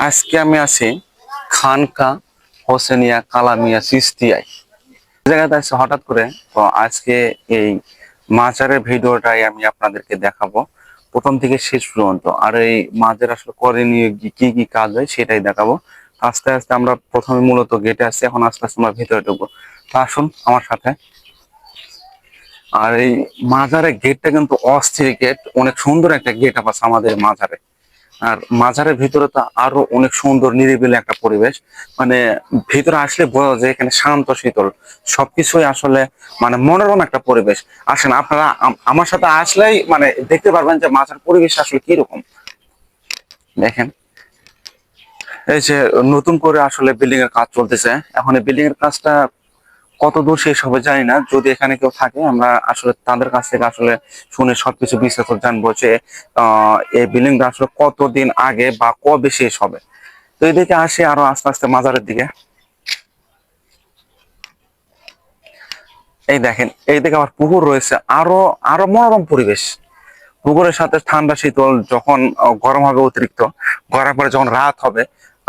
আজকে আমি আছি খানকা, হোসেনিয়া, কালামিয়া, সিস্তিয়ায়। জায়গাতে আছে হঠাৎ করে। তো আজকে এই মাজারের ভিডিওটাই আমি আপনাদেরকে দেখাবো। প্রথম থেকে শেষ পর্যন্ত। আর এই মাঝের আসলে করণীয় কি- কি কাজ হয় সেটাই দেখাবো। আস্তে আস্তে আমরা প্রথমে মূলত গেটে আসছি। এখন আস্তে আস্তে আমরা ভিতরে ঢুকবো। তো আসুন আমার সাথে। আর এই মাজারের গেটটা কিন্তু অস্থির গেট। অনেক সুন্দর একটা গেট আছে আমাদের মাজারে। আর মাজারের ভিতরে তো আরও অনেক সুন্দর নিরিবিলি একটা পরিবেশ। মানে ভিতরে আসলে বোঝা যায় এখানে শান্ত, শীতল। সবকিছুই আসলে মানে মনোরম একটা পরিবেশ। আসেন, আপনারা আমার সাথে আসলেই মানে দেখতে পারবেন যে মাজার পরিবেশ আসলে কীরকম। দেখেন, এই যে নতুন করে আসলে বিল্ডিং এর কাজ চলতেছে। এখন এই বিল্ডিং এর কাজটা কত দূর শেষ হবে জানি না। যদি এখানে কেউ থাকে, আমরা আসলে তাদের কাছ থেকে আসলে শুনে সবকিছু বিস্তারিত জানব যে এই বিল্ডিংটা আসলে কতদিন আগে বা কবে শেষ হবে। তো এদিকে আসে আরও আস্তে আস্তে মাজারের দিকে। এই দেখেন এই দিকে আবার পুকুর রয়েছে, আরও আরও মনোরম পরিবেশ। পুকুরের সাথে ঠান্ডা শীতল যখন গরম হবে অতিরিক্ত গরম পরে যখন রাত হবে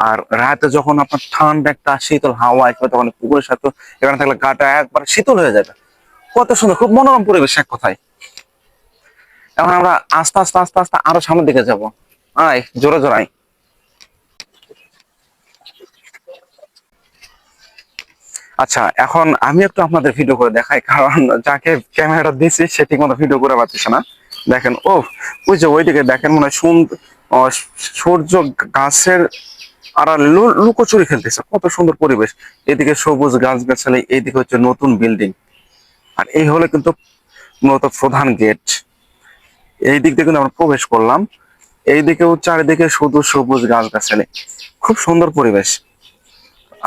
আর রাতে যখন আপনার ঠান্ডা একটা শীতল হাওয়া আসবে তখন পুকুরের সাথে এখানে থাকলে গাটা একবার শীতল হয়ে যাবে। কত সুন্দর, খুব মনোরম পরিবেশ এক কথায়। এখন আমরা আস্তে আস্তে আস্তে আস্তে আরও সামনের দিকে যাব। আয়, জোরে জোরাই আচ্ছা এখন আমি একটু আপনাদের ভিডিও করে দেখাই, কারণ যাকে ক্যামেরাটা দিয়েছি সে ঠিক মতো ভিডিও করে পাচ্ছিস না। দেখেন ও ওই যে ওইদিকে দেখেন মনে হয় সূর্য গাছের আর লুকোচুরি খেলতেছে। কত সুন্দর পরিবেশ। এদিকে সবুজ গাছ গাছালি এইদিকে হচ্ছে নতুন বিল্ডিং। আর এই হলো কিন্তু মূলত প্রধান গেট। এই দিক দিয়ে কিন্তু আমরা প্রবেশ করলাম। এইদিকেও চারিদিকে শুধু সবুজ গাছ গাছালি খুব সুন্দর পরিবেশ।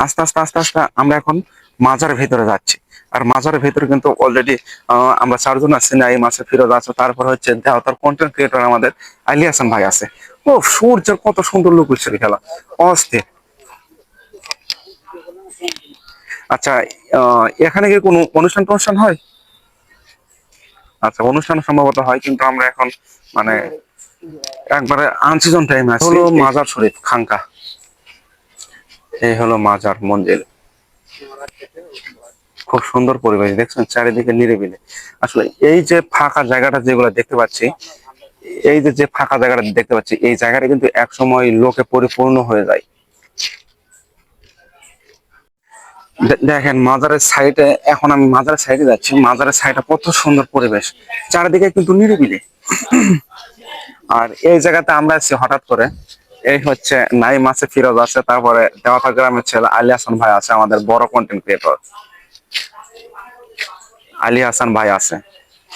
আস্তে আস্তে আস্তে আস্তে আমরা এখন মাজারের ভেতরে যাচ্ছি। আর মাজারের ভেতরে কিন্তু অলরেডি আমরা চারজন আছি এই আছে ফিরোজ আছে, তারপর হচ্ছে দেহতার কন্টেন্ট ক্রিয়েটর আমাদের আলী হাসান ভাই আছে। ও সূর্যের কত সুন্দর লুক হচ্ছে খেলা। অস্থির। আচ্ছা এখানে কি কোনো অনুষ্ঠান টনুষ্ঠান হয়? আচ্ছা অনুষ্ঠান সম্ভবত হয় কিন্তু আমরা এখন মানে একবারে আনসিজন টাইম আছে। হলো মাজার শরীফ খাঙ্কা এই হলো মাজার মন্দির। খুব সুন্দর পরিবেশ দেখছেন চারিদিকে নিরিবিলি। আসলে এই যে ফাঁকা জায়গাটা যেগুলো দেখতে পাচ্ছি এই যে ফাঁকা জায়গাটা দেখতে পাচ্ছি, এই জায়গাটা কিন্তু এক সময় লোকে পরিপূর্ণ হয়ে যায়। দেখেন, মাজারের সাইডে এখন আমি মাজারের সাইডে যাচ্ছি। মাজারের সাইডে কত সুন্দর পরিবেশ। চারিদিকে কিন্তু নিরিবিলি। আর এই জায়গাতে আমরা আছি হঠাৎ করে। এই হচ্ছে নাইম আছে, ফিরোজ আছে, তারপরে দেওয়াতা গ্রামের ছেলে আলী হাসান ভাই আছে, আমাদের বড় কন্টেন্ট ক্রিয়েটর আলী হাসান ভাই আছে।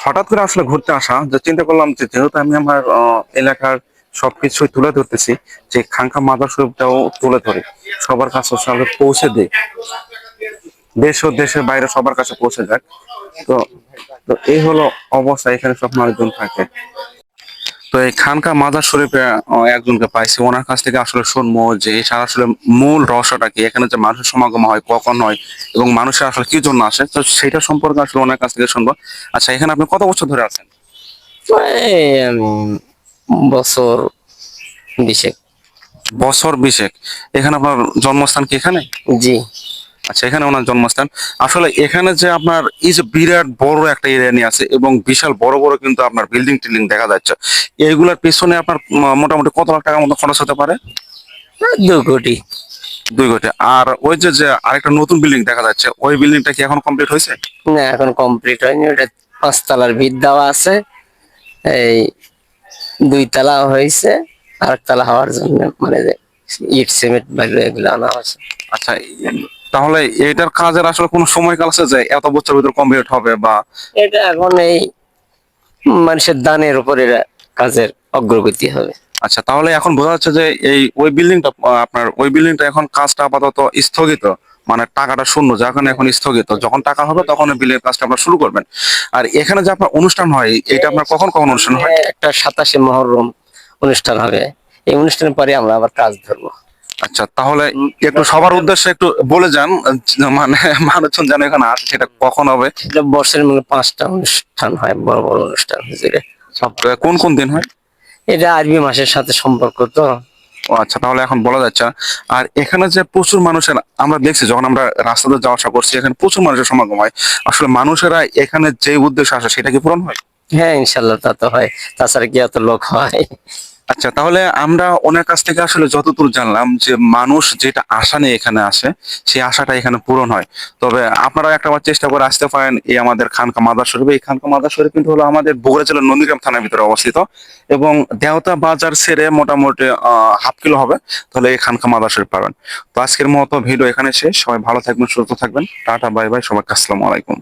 হঠাৎ করে আসলে ঘুরতে আসা, যে চিন্তা করলাম যে যেহেতু আমি আমার এলাকার সবকিছুই তুলে ধরতেছি, যে খাঙ্কা মাদার শরীফটাও তুলে ধরে, সবার কাছে সবাই পৌঁছে দেয় দেশ ও দেশের বাইরে সবার কাছে পৌঁছে যাক। তো তো এই হলো অবস্থা, এখানে সব মানুষজন থাকে। তো এই খানকা মাজার শরীফে একজনকে পাইছি। ওনার কাছ থেকে আসলে শুনব যে এটার আসলে মূল রহস্যটা কি? এখানে যে মানুষের সমাগম হয় কখন হয় এবং মানুষের আসলে কি জন্য আসে? তো সেটা সম্পর্কে আসলে ওনার কাছ থেকে শুনব। আচ্ছা এখানে আপনি কত বছর ধরে আছেন? এই বছর বিশেক। বছর বিশেক। এখানে আপনার জন্মস্থান কি এখানে? জি। আচ্ছা এখানে ওনার জন্মস্থান। আসলে এখানে যে আপনার এই যে বিরাট বড় একটা এরিয়া নিয়ে আছে এবং বিশাল বড় বড় কিন্তু আপনার বিল্ডিং টিল্ডিং দেখা যাচ্ছে এইগুলোর পেছনে আপনার মোটামুটি কত লাখ টাকার মতো খরচ হতে পারে? দু কোটি। দুই কোটি। আর ওই যে যে আরেকটা নতুন বিল্ডিং দেখা যাচ্ছে ওই বিল্ডিংটা কি এখন কমপ্লিট হয়েছে? না এখন কমপ্লিট হয়নি ওটা পাঁচতলার ভিত দেওয়া আছে। এই দুই তলা হয়েছে আর তলা হওয়ার জন্য মানে যে ইট সিমেন্ট এগুলো আনা হয়েছে। আচ্ছা তাহলে এটার কাজের আসলে কোনো সময়কাল আছে যে এত বছর ভিতর কমপ্লিট হবে বা এটা এখন এই মানুষের দানের উপরে এরা কাজের অগ্রগতি হবে। আচ্ছা তাহলে এখন বোঝা যাচ্ছে যে এই ওই বিল্ডিংটা আপনার ওই বিল্ডিংটা এখন কাজটা আপাতত স্থগিত মানে টাকাটা শূন্য যখন এখন স্থগিত। যখন টাকা হবে তখন বিল্ডিং কাজটা আপনার শুরু করবেন। আর এখানে যে আপনার অনুষ্ঠান হয় এটা আপনার কখন কখন অনুষ্ঠান হয়? একটা সাতাশে মহরম অনুষ্ঠান হবে। এই অনুষ্ঠানের পরে আমরা আবার কাজ ধরবো। আচ্ছা তাহলে একটু সবার উদ্দেশ্যে একটু বলে যান মানে মানুষজন যেন এখানে আসে সেটা কখন হবে? বর্ষের মধ্যে পাঁচটা অনুষ্ঠান হয় বড় বড় অনুষ্ঠান সব কোন কোন দিন হয়? এটা আরবি মাসের সাথে সম্পর্ক তো। ও আচ্ছা তাহলে এখন বলা যাচ্ছে। আর এখানে যে প্রচুর মানুষের আমরা দেখছি যখন আমরা রাস্তাতে যাওয়া আসা করছি এখানে প্রচুর মানুষের সমাগম হয়। আসলে মানুষেরা এখানে যে উদ্দেশ্যে আসে সেটা কি পূরণ হয়? হ্যাঁ ইনশাল্লাহ তা তো হয়। তাছাড়া কি এত লোক হয়? আচ্ছা তাহলে আমরা ওনার কাছ থেকে আসলে যতদূর জানলাম যে মানুষ যেটা আশা নিয়ে এখানে আসে, সেই আশাটা এখানে পূরণ হয়। তবে আপনারা একটা চেষ্টা করে আসতে পারেন এই আমাদের খানকা মাদার শরীফ। এই খানকা মাদার শরীফ কিন্তু হলো আমাদের বগুড়া জেলার নন্দীগ্রাম থানার ভিতরে অবস্থিত এবং দেওতা বাজার সেরে মোটামুটি হাফ কিলো হবে। তাহলে এই খানকা মাদার শরীফ পাবেন। তো আজকের মতো ভিডিও এখানে শেষ। সবাই ভালো থাকবেন, সুস্থ থাকবেন। Tata, bye bye. সবাইকে আসসালামু আলাইকুম।